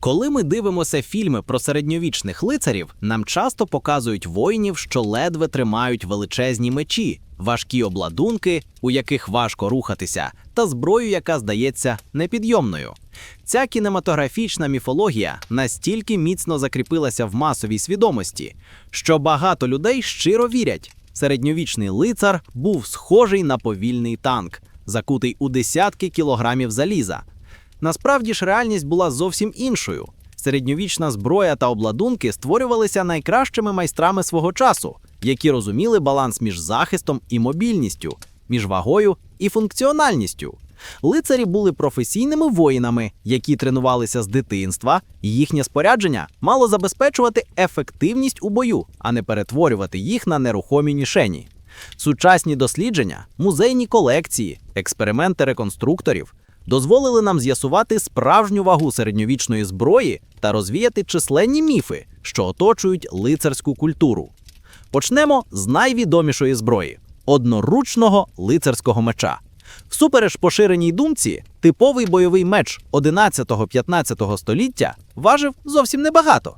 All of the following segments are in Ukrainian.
Коли ми дивимося фільми про середньовічних лицарів, нам часто показують воїнів, що ледве тримають величезні мечі, важкі обладунки, у яких важко рухатися, та зброю, яка здається непідйомною. Ця кінематографічна міфологія настільки міцно закріпилася в масовій свідомості, що багато людей щиро вірять, середньовічний лицар був схожий на повільний танк, закутий у десятки кілограмів заліза. Насправді ж реальність була зовсім іншою. Середньовічна зброя та обладунки створювалися найкращими майстрами свого часу, які розуміли баланс між захистом і мобільністю, між вагою і функціональністю. Лицарі були професійними воїнами, які тренувалися з дитинства, і їхнє спорядження мало забезпечувати ефективність у бою, а не перетворювати їх на нерухомі мішені. Сучасні дослідження, музейні колекції, експерименти реконструкторів дозволили нам з'ясувати справжню вагу середньовічної зброї та розвіяти численні міфи, що оточують лицарську культуру. Почнемо з найвідомішої зброї одноручного лицарського меча. Всупереч поширеній думці, типовий бойовий меч 11-15 століття важив зовсім небагато.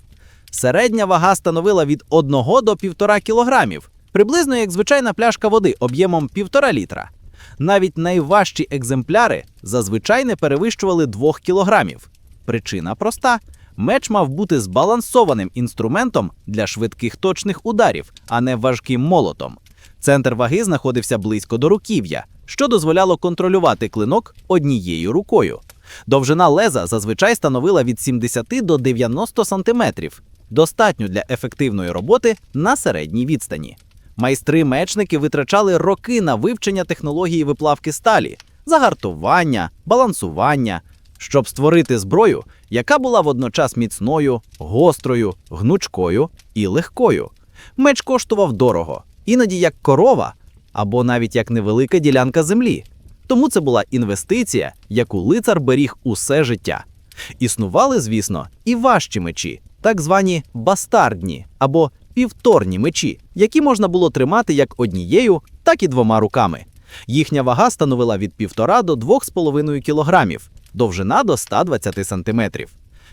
Середня вага становила від 1 до 1,5 кілограмів, приблизно як звичайна пляшка води об'ємом 1,5 літра. Навіть найважчі екземпляри зазвичай не перевищували 2 кілограмів. Причина проста: меч мав бути збалансованим інструментом для швидких точних ударів, а не важким молотом. Центр ваги знаходився близько до руків'я, що дозволяло контролювати клинок однією рукою. Довжина леза зазвичай становила від 70 до 90 сантиметрів, достатньо для ефективної роботи на середній відстані. Майстри-мечники витрачали роки на вивчення технології виплавки сталі, загартування, балансування, щоб створити зброю, яка була водночас міцною, гострою, гнучкою і легкою. Меч коштував дорого, іноді як корова або навіть як невелика ділянка землі. Тому це була інвестиція, яку лицар беріг усе життя. Існували, звісно, і важчі мечі, так звані бастардні або півторні мечі, які можна було тримати як однією, так і двома руками. Їхня вага становила від 1,5 до 2,5 кілограмів, довжина до 120 сантиметрів.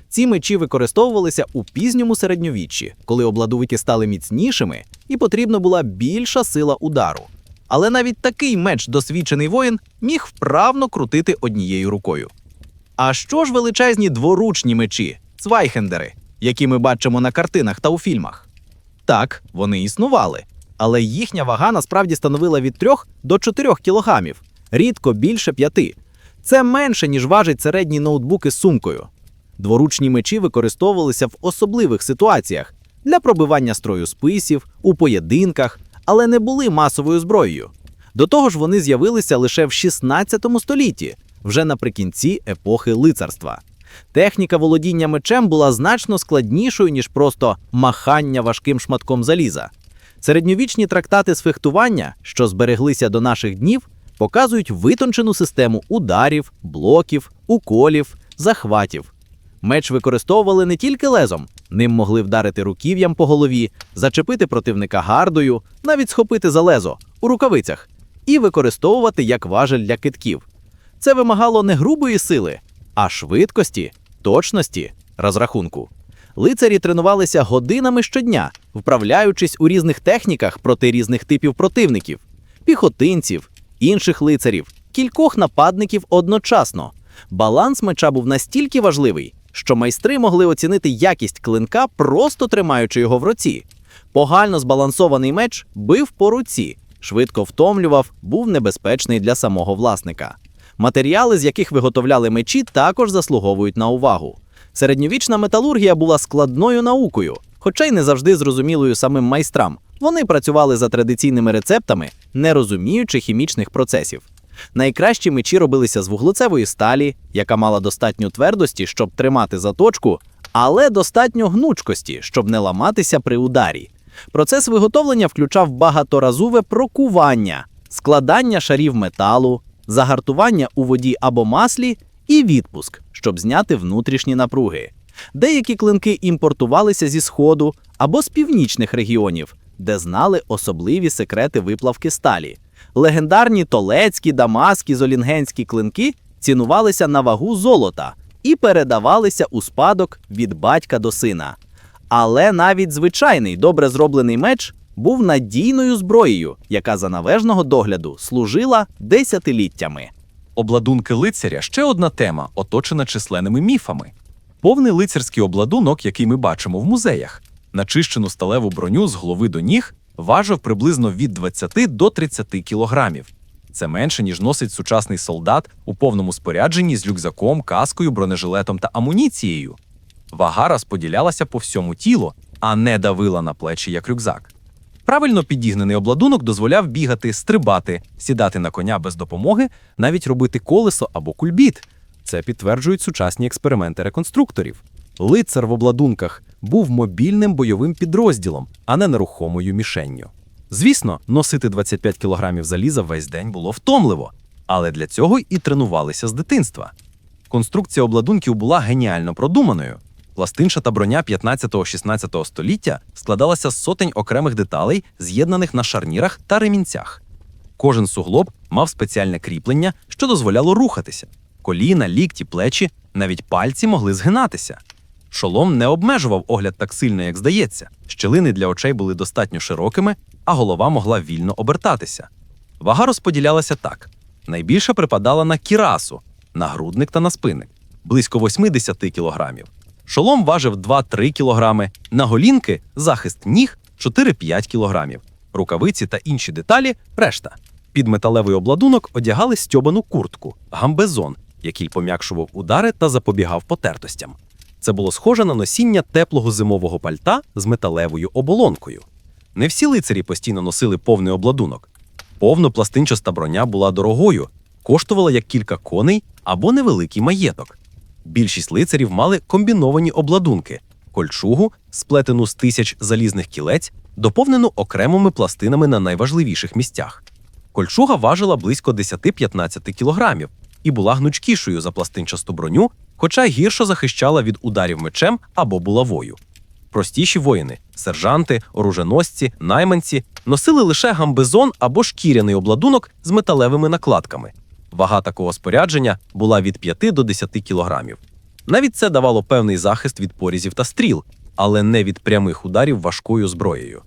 Ці мечі використовувалися у пізньому середньовіччі, коли обладунки стали міцнішими і потрібна була більша сила удару. Але навіть такий меч досвідчений воїн міг вправно крутити однією рукою. А що ж величезні дворучні мечі, цвайхендери, які ми бачимо на картинах та у фільмах? Так, вони існували, але їхня вага насправді становила від 3 до 4 кілограмів, рідко більше 5. Це менше, ніж важить середній ноутбук із сумкою. Дворучні мечі використовувалися в особливих ситуаціях для пробивання строю списів, у поєдинках, але не були масовою зброєю. До того ж, вони з'явилися лише в 16 столітті, вже наприкінці епохи лицарства. Техніка володіння мечем була значно складнішою, ніж просто махання важким шматком заліза. Середньовічні трактати з фехтування, що збереглися до наших днів, показують витончену систему ударів, блоків, уколів, захватів. Меч використовували не тільки лезом, ним могли вдарити руків'ям по голові, зачепити противника гардою, навіть схопити за лезо у рукавицях і використовувати як важель для китків. Це вимагало не грубої сили, а швидкості, точності, розрахунку. Лицарі тренувалися годинами щодня, вправляючись у різних техніках проти різних типів противників, піхотинців, інших лицарів, кількох нападників одночасно. Баланс меча був настільки важливий, що майстри могли оцінити якість клинка, просто тримаючи його в руці. Погально збалансований меч бив по руці, швидко втомлював, був небезпечний для самого власника. Матеріали, з яких виготовляли мечі, також заслуговують на увагу. Середньовічна металургія була складною наукою, хоча й не завжди зрозумілою самим майстрам. Вони працювали за традиційними рецептами, не розуміючи хімічних процесів. Найкращі мечі робилися з вуглецевої сталі, яка мала достатньо твердості, щоб тримати заточку, але достатньо гнучкості, щоб не ламатися при ударі. Процес виготовлення включав багаторазове прокування, складання шарів металу, загартування у воді або маслі і відпуск, щоб зняти внутрішні напруги. Деякі клинки імпортувалися зі сходу або з північних регіонів, де знали особливі секрети виплавки сталі. Легендарні толецькі, дамаські, золінгенські клинки цінувалися на вагу золота і передавалися у спадок від батька до сина. Але навіть звичайний добре зроблений меч був надійною зброєю, яка за належного догляду служила десятиліттями. Обладунки лицаря ще одна тема, оточена численними міфами. Повний лицарський обладунок, який ми бачимо в музеях, начищену сталеву броню з голови до ніг, важив приблизно від 20 до 30 кілограмів. Це менше, ніж носить сучасний солдат у повному спорядженні з рюкзаком, каскою, бронежилетом та амуніцією. Вага розподілялася по всьому тілу, а не давила на плечі як рюкзак. Правильно підігнаний обладунок дозволяв бігати, стрибати, сідати на коня без допомоги, навіть робити колесо або кульбіт. Це підтверджують сучасні експерименти реконструкторів. Лицар в обладунках був мобільним бойовим підрозділом, а не нерухомою мішенню. Звісно, носити 25 кілограмів заліза весь день було втомливо, але для цього і тренувалися з дитинства. Конструкція обладунків була геніально продуманою. Пластинчата броня 15-16 століття складалася з сотень окремих деталей, з'єднаних на шарнірах та ремінцях. Кожен суглоб мав спеціальне кріплення, що дозволяло рухатися. Коліна, лікті, плечі, навіть пальці могли згинатися. Шолом не обмежував огляд так сильно, як здається. Щелини для очей були достатньо широкими, а голова могла вільно обертатися. Вага розподілялася так: найбільше припадала на кірасу, нагрудник та на спинник близько 80 кілограмів. Шолом важив 2-3 кілограми, наголінки захист ніг 4-5 кілограмів, рукавиці та інші деталі решта. Під металевий обладунок одягали стьобану куртку, гамбезон, який пом'якшував удари та запобігав потертостям. Це було схоже на носіння теплого зимового пальта з металевою оболонкою. Не всі лицарі постійно носили повний обладунок. Повнопластинчаста броня була дорогою, коштувала як кілька коней або невеликий маєток. Більшість лицарів мали комбіновані обладунки, кольчугу, сплетену з тисяч залізних кілець, доповнену окремими пластинами на найважливіших місцях. Кольчуга важила близько 10-15 кілограмів і була гнучкішою за пластинчасту броню, хоча гірше захищала від ударів мечем або булавою. Простіші воїни, сержанти, оруженосці, найманці носили лише гамбезон або шкіряний обладунок з металевими накладками. Вага такого спорядження була від 5 до 10 кілограмів. Навіть це давало певний захист від порізів та стріл, але не від прямих ударів важкою зброєю.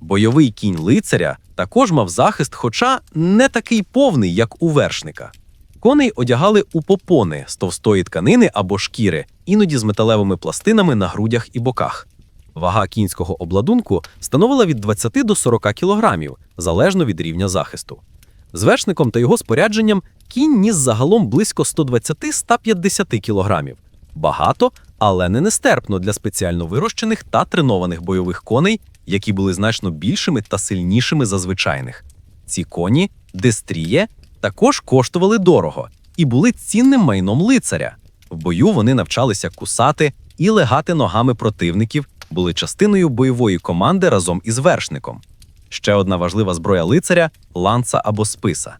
Бойовий кінь лицаря також мав захист, хоча не такий повний, як у вершника. Коней одягали у попони з товстої тканини або шкіри, іноді з металевими пластинами на грудях і боках. Вага кінського обладунку становила від 20 до 40 кілограмів, залежно від рівня захисту. З вершником та його спорядженням кінь ніс загалом близько 120-150 кілограмів. Багато, але не нестерпно для спеціально вирощених та тренованих бойових коней, які були значно більшими та сильнішими за звичайних. Ці коні, дестріє, також коштували дорого і були цінним майном лицаря. В бою вони навчалися кусати і легати ногами противників, були частиною бойової команди разом із вершником. Ще одна важлива зброя лицаря ланца або списа.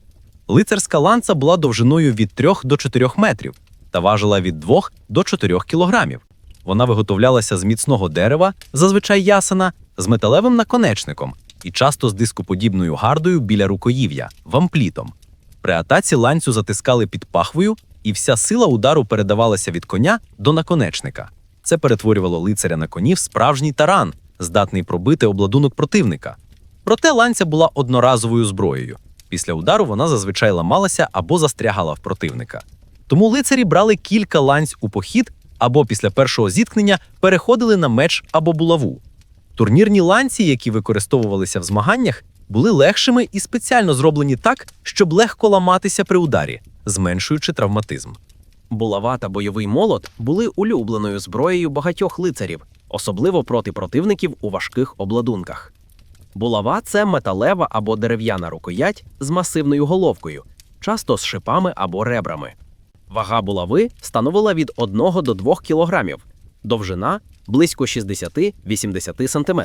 Лицарська ланца була довжиною від 3 до 4 метрів та важила від 2 до 4 кілограмів. Вона виготовлялася з міцного дерева, зазвичай ясена, з металевим наконечником і часто з дископодібною гардою біля рукоїв'я вамплітом. При атаці ланцю затискали під пахвою, і вся сила удару передавалася від коня до наконечника. Це перетворювало лицаря на коні в справжній таран, здатний пробити обладунок противника. Проте ланця була одноразовою зброєю. Після удару вона зазвичай ламалася або застрягала в противника. Тому лицарі брали кілька ланць у похід або після першого зіткнення переходили на меч або булаву. Турнірні ланці, які використовувалися в змаганнях, були легшими і спеціально зроблені так, щоб легко ламатися при ударі, зменшуючи травматизм. Булава та бойовий молот були улюбленою зброєю багатьох лицарів, особливо проти противників у важких обладунках. Булава це металева або дерев'яна рукоять з масивною головкою, часто з шипами або ребрами. Вага булави становила від 1 до 2 кг, довжина близько 60-80 см.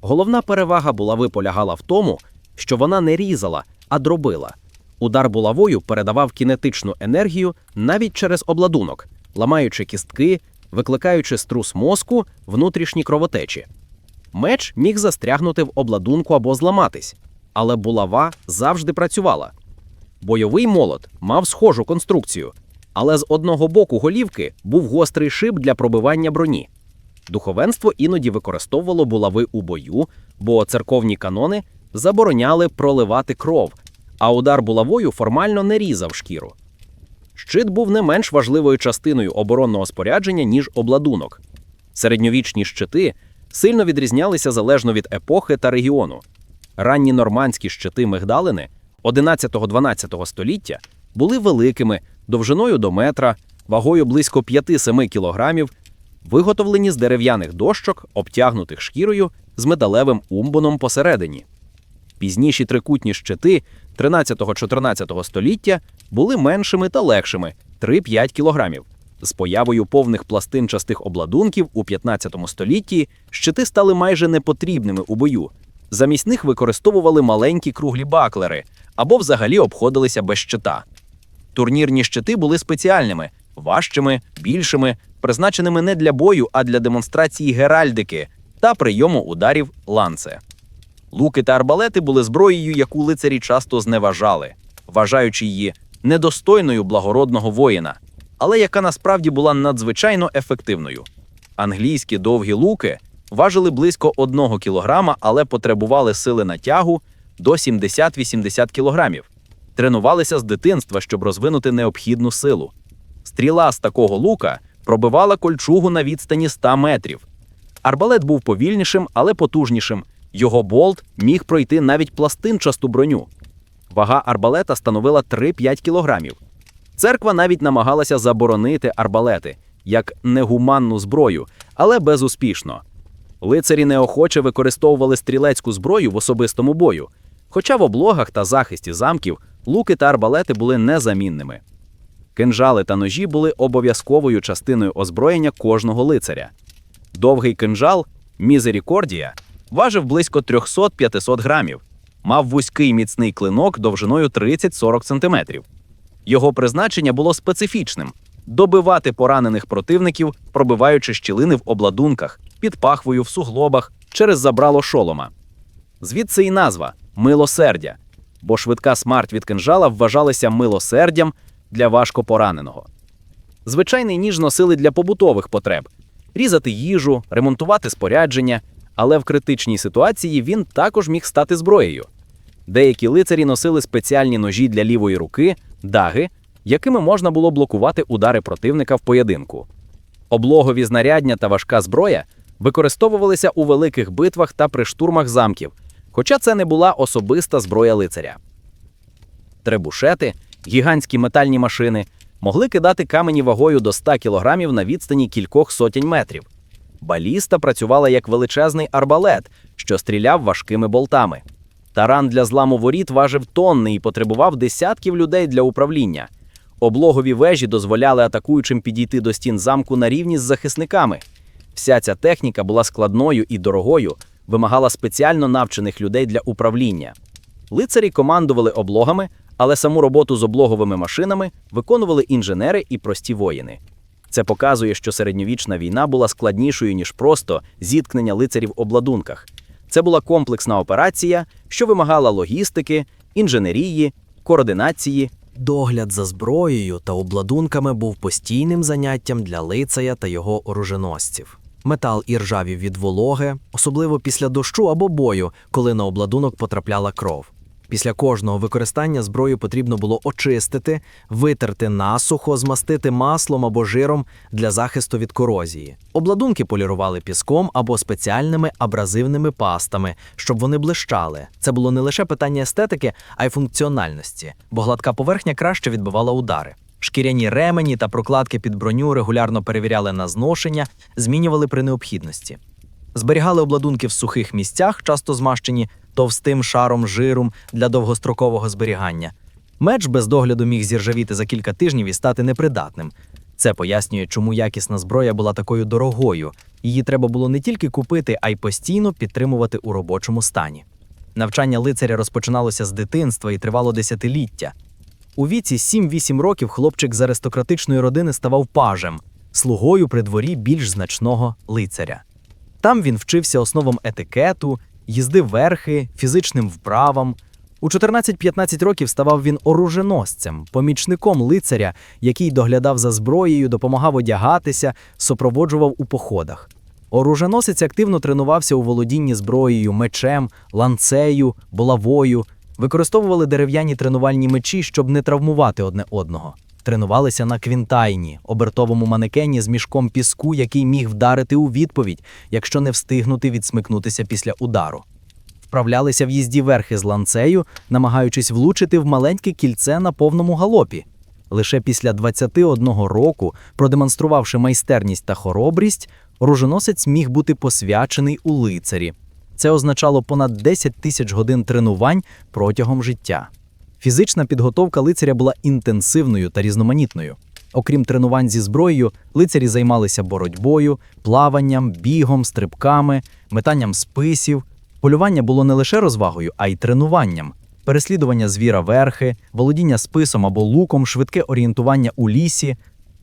Головна перевага булави полягала в тому, що вона не різала, а дробила. Удар булавою передавав кінетичну енергію навіть через обладунок, ламаючи кістки, викликаючи струс мозку, внутрішні кровотечі. Меч міг застрягнути в обладунку або зламатись, але булава завжди працювала. Бойовий молот мав схожу конструкцію. Але з одного боку голівки був гострий шип для пробивання броні. Духовенство іноді використовувало булави у бою, бо церковні канони забороняли проливати кров, а удар булавою формально не різав шкіру. Щит був не менш важливою частиною оборонного спорядження, ніж обладунок. Середньовічні щити сильно відрізнялися залежно від епохи та регіону. Ранні нормандські щити мигдалини 11-12 століття були великими, довжиною до метра, вагою близько 5-7 кілограмів, виготовлені з дерев'яних дощок, обтягнутих шкірою з металевим умбоном посередині. Пізніші трикутні щити 13-14 століття були меншими та легшими 3-5 кілограмів. З появою повних пластинчастих обладунків у 15 столітті щити стали майже непотрібними у бою. Замість них використовували маленькі круглі баклери або взагалі обходилися без щита. Турнірні щити були спеціальними, важчими, більшими, призначеними не для бою, а для демонстрації геральдики та прийому ударів ланце. Луки та арбалети були зброєю, яку лицарі часто зневажали, вважаючи її недостойною благородного воїна, але яка насправді була надзвичайно ефективною. Англійські довгі луки важили близько 1 кілограма, але потребували сили натягу до 70-80 кілограмів. Тренувалися з дитинства, щоб розвинути необхідну силу. Стріла з такого лука пробивала кольчугу на відстані 100 метрів. Арбалет був повільнішим, але потужнішим. Його болт міг пройти навіть пластинчасту броню. Вага арбалета становила 3-5 кілограмів. Церква навіть намагалася заборонити арбалети як негуманну зброю, але безуспішно. Лицарі неохоче використовували стрілецьку зброю в особистому бою, хоча в облогах та захисті замків луки та арбалети були незамінними. Кинжали та ножі були обов'язковою частиною озброєння кожного лицаря. Довгий кинжал мізерікордія важив близько 300-500 грамів, мав вузький міцний клинок довжиною 30-40 см. Його призначення було специфічним добивати поранених противників, пробиваючи щілини в обладунках, під пахвою в суглобах через забрало шолома. Звідси і назва милосердя, бо швидка смерть від кинжала вважалася милосердям для важко пораненого. Звичайний ніж носили для побутових потреб різати їжу, ремонтувати спорядження, але в критичній ситуації він також міг стати зброєю. Деякі лицарі носили спеціальні ножі для лівої руки, даги, якими можна було блокувати удари противника в поєдинку. Облогові знарядня та важка зброя використовувалися у великих битвах та при штурмах замків, хоча це не була особиста зброя лицаря. Требушети, гігантські метальні машини могли кидати камені вагою до 100 кг на відстані кількох сотень метрів. Баліста працювала як величезний арбалет, що стріляв важкими болтами. Таран для зламу воріт важив тонни і потребував десятків людей для управління. Облогові вежі дозволяли атакуючим підійти до стін замку на рівні з захисниками. Вся ця техніка була складною і дорогою, вимагала спеціально навчених людей для управління. Лицарі командували облогами, але саму роботу з облоговими машинами виконували інженери і прості воїни. Це показує, що середньовічна війна була складнішою, ніж просто зіткнення лицарів обладунках. Це була комплексна операція, що вимагала логістики, інженерії, координації. Догляд за зброєю та обладунками був постійним заняттям для лицая та його оруженосців. Метал іржавів від вологи, особливо після дощу або бою, коли на обладунок потрапляла кров. Після кожного використання зброю потрібно було очистити, витерти насухо, змастити маслом або жиром для захисту від корозії. Обладунки полірували піском або спеціальними абразивними пастами, щоб вони блищали. Це було не лише питання естетики, а й функціональності, бо гладка поверхня краще відбивала удари. Шкіряні ремені та прокладки під броню регулярно перевіряли на зношення, змінювали при необхідності. Зберігали обладунки в сухих місцях, часто змащені товстим шаром жиром для довгострокового зберігання. Меч без догляду міг зіржавіти за кілька тижнів і стати непридатним. Це пояснює, чому якісна зброя була такою дорогою. Її треба було не тільки купити, а й постійно підтримувати у робочому стані. Навчання лицаря розпочиналося з дитинства і тривало десятиліття. У віці 7-8 років хлопчик з аристократичної родини ставав пажем, слугою при дворі більш значного лицаря. Там він вчився основам етикету, їзди верхи, фізичним вправам. У 14-15 років ставав він оруженосцем, помічником лицаря, який доглядав за зброєю, допомагав одягатися, супроводжував у походах. Оруженосець активно тренувався у володінні зброєю, мечем, ланцею, булавою, використовували дерев'яні тренувальні мечі, щоб не травмувати одне одного. Тренувалися на квінтайні, обертовому манекені з мішком піску, який міг вдарити у відповідь, якщо не встигнути відсмикнутися після удару. Вправлялися в їзді верхи з ланцею, намагаючись влучити в маленьке кільце на повному галопі. Лише після 21 року, продемонструвавши майстерність та хоробрість, оруженосець міг бути посвячений у лицарі. Це означало понад 10 тисяч годин тренувань протягом життя. Фізична підготовка лицаря була інтенсивною та різноманітною. Окрім тренувань зі зброєю, лицарі займалися боротьбою, плаванням, бігом, стрибками, метанням списів. Полювання було не лише розвагою, а й тренуванням. Переслідування звіра верхи, володіння списом або луком, швидке орієнтування у лісі.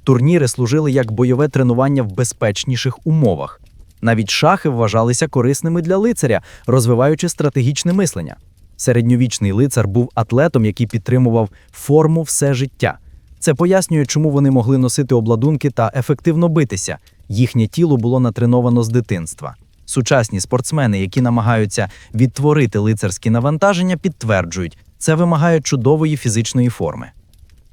Турніри служили як бойове тренування в безпечніших умовах. Навіть шахи вважалися корисними для лицаря, розвиваючи стратегічне мислення. Середньовічний лицар був атлетом, який підтримував форму все життя. Це пояснює, чому вони могли носити обладунки та ефективно битися. Їхнє тіло було натреновано з дитинства. Сучасні спортсмени, які намагаються відтворити лицарські навантаження, підтверджують, це вимагає чудової фізичної форми.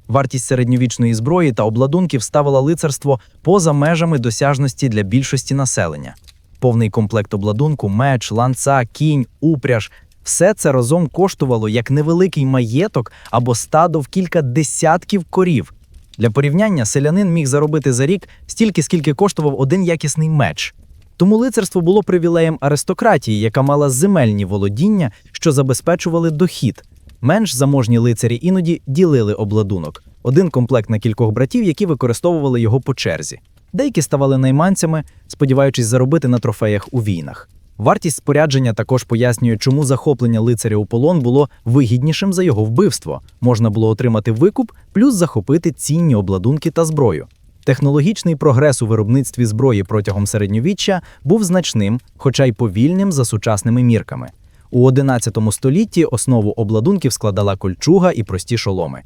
Вартість середньовічної зброї та обладунків ставила лицарство поза межами досяжності для більшості населення. Повний комплект обладунку, меч, ланца, кінь, упряж все це разом коштувало як невеликий маєток або стадо в кілька десятків корів. Для порівняння селянин міг заробити за рік стільки, скільки коштував один якісний меч. Тому лицарство було привілеєм аристократії, яка мала земельні володіння, що забезпечували дохід. Менш заможні лицарі іноді ділили обладунок один комплект на кількох братів, які використовували його по черзі. Деякі ставали найманцями, сподіваючись заробити на трофеях у війнах. Вартість спорядження також пояснює, чому захоплення лицаря у полон було вигіднішим за його вбивство. Можна було отримати викуп, плюс захопити цінні обладунки та зброю. Технологічний прогрес у виробництві зброї протягом середньовіччя був значним, хоча й повільним за сучасними мірками. У XI столітті основу обладунків складала кольчуга і прості шоломи.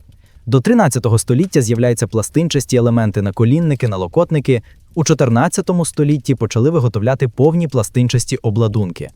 До 13 століття з'являються пластинчасті елементи наколінники, налокотники. У 14 столітті почали виготовляти повні пластинчасті обладунки.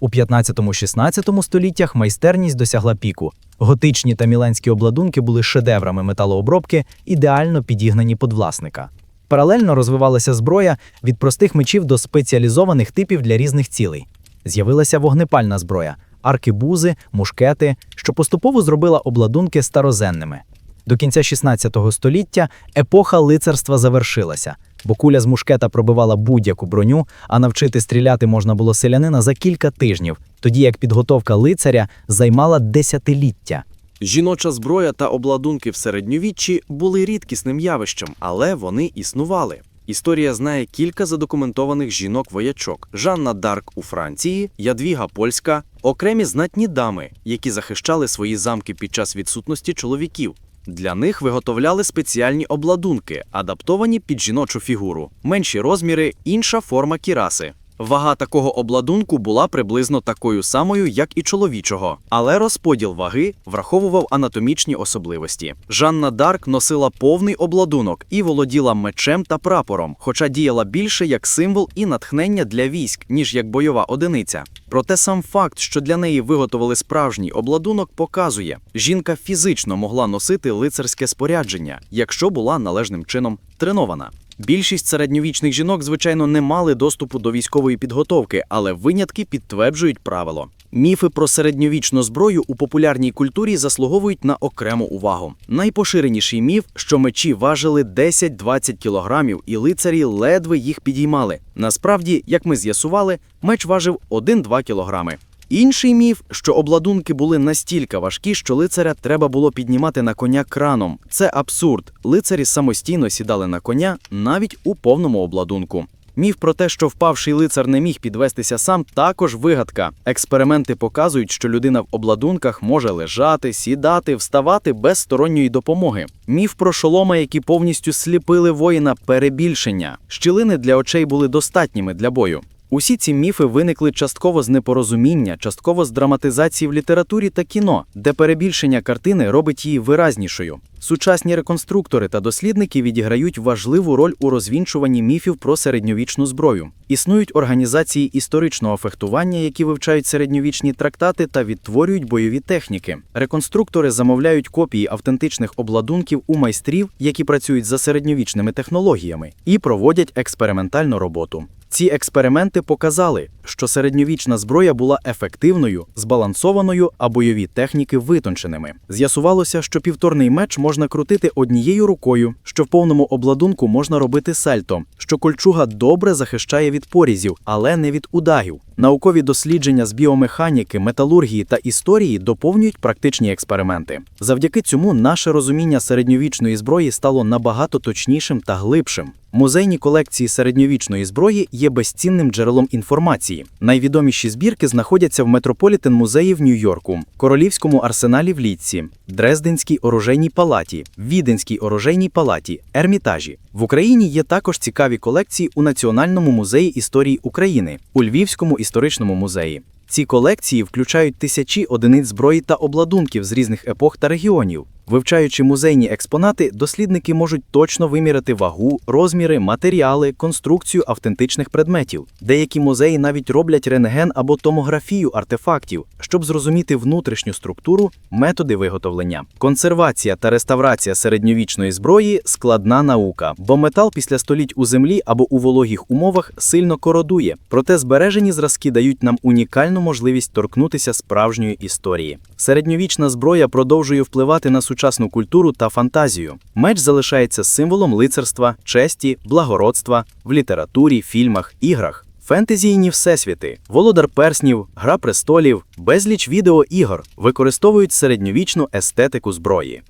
У 15-16 століттях майстерність досягла піку. Готичні та міленські обладунки були шедеврами металообробки, ідеально підігнані під власника. Паралельно розвивалася зброя від простих мечів до спеціалізованих типів для різних цілей. З'явилася вогнепальна зброя, аркебузи, мушкети, що поступово зробила обладунки старозенними. До кінця 16 століття епоха лицарства завершилася, бо куля з мушкета пробивала будь-яку броню, а навчити стріляти можна було селянина за кілька тижнів, тоді як підготовка лицаря займала десятиліття. Жіноча зброя та обладунки в середньовіччі були рідкісним явищем, але вони існували. Історія знає кілька задокументованих жінок-воячок: Жанна Дарк у Франції, Ядвіга Польська, окремі знатні дами, які захищали свої замки під час відсутності чоловіків. Для них виготовляли спеціальні обладунки, адаптовані під жіночу фігуру, менші розміри, інша форма кіраси. Вага такого обладунку була приблизно такою самою, як і чоловічого, але розподіл ваги враховував анатомічні особливості. Жанна Дарк носила повний обладунок і володіла мечем та прапором, хоча діяла більше як символ і натхнення для військ, ніж як бойова одиниця. Проте сам факт, що для неї виготовили справжній обладунок, показує, жінка фізично могла носити лицарське спорядження, якщо була належним чином тренована. Більшість середньовічних жінок, звичайно, не мали доступу до військової підготовки, але винятки підтверджують правило. Міфи про середньовічну зброю у популярній культурі заслуговують на окрему увагу. Найпоширеніший міф, що мечі важили 10-20 кілограмів, і лицарі ледве їх підіймали. Насправді, як ми з'ясували, меч важив 1-2 кілограми. Інший міф, що обладунки були настільки важкі, що лицаря треба було піднімати на коня краном. Це абсурд. Лицарі самостійно сідали на коня навіть у повному обладунку. Міф про те, що впавший лицар не міг підвестися сам, також вигадка. Експерименти показують, що людина в обладунках може лежати, сідати, вставати без сторонньої допомоги. Міф про шолома, які повністю сліпили воїна, перебільшення. Щілини для очей були достатніми для бою. Усі ці міфи виникли частково з непорозуміння, частково з драматизації в літературі та кіно, де перебільшення картини робить її виразнішою. Сучасні реконструктори та дослідники відіграють важливу роль у розвінчуванні міфів про середньовічну зброю. Існують організації історичного фехтування, які вивчають середньовічні трактати та відтворюють бойові техніки. Реконструктори замовляють копії автентичних обладунків у майстрів, які працюють за середньовічними технологіями, і проводять експериментальну роботу. Ці експерименти показали, що середньовічна зброя була ефективною, збалансованою, а бойові техніки витонченими. З'ясувалося, що півторний меч можна крутити однією рукою, що в повному обладунку можна робити сальто, що кольчуга добре захищає від порізів, але не від ударів. Наукові дослідження з біомеханіки, металургії та історії доповнюють практичні експерименти. Завдяки цьому наше розуміння середньовічної зброї стало набагато точнішим та глибшим. Музейні колекції середньовічної зброї є безцінним джерелом інформації. Найвідоміші збірки знаходяться в Метрополітен музеї в Нью-Йорку, Королівському арсеналі в Літці, Дрезденській оружейній палаті, Віденській оружейній палаті, Ермітажі. В Україні є також цікаві колекції у Національному музеї історії України, у Львівському історичному музеї. Ці колекції включають тисячі одиниць зброї та обладунків з різних епох та регіонів. Вивчаючи музейні експонати, дослідники можуть точно виміряти вагу, розміри, матеріали, конструкцію автентичних предметів. Деякі музеї навіть роблять рентген або томографію артефактів, щоб зрозуміти внутрішню структуру, методи виготовлення. Консервація та реставрація середньовічної зброї складна наука, бо метал після століть у землі або у вологих умовах сильно кородує. Проте збережені зразки дають нам унікальну можливість торкнутися справжньої історії. Середньовічна зброя продовжує впливати на сучасну культуру та фантазію. Меч залишається символом лицарства, честі, благородства в літературі, фільмах, іграх. Фентезійні всесвіти, володар перснів, гра престолів, безліч відеоігор використовують середньовічну естетику зброї.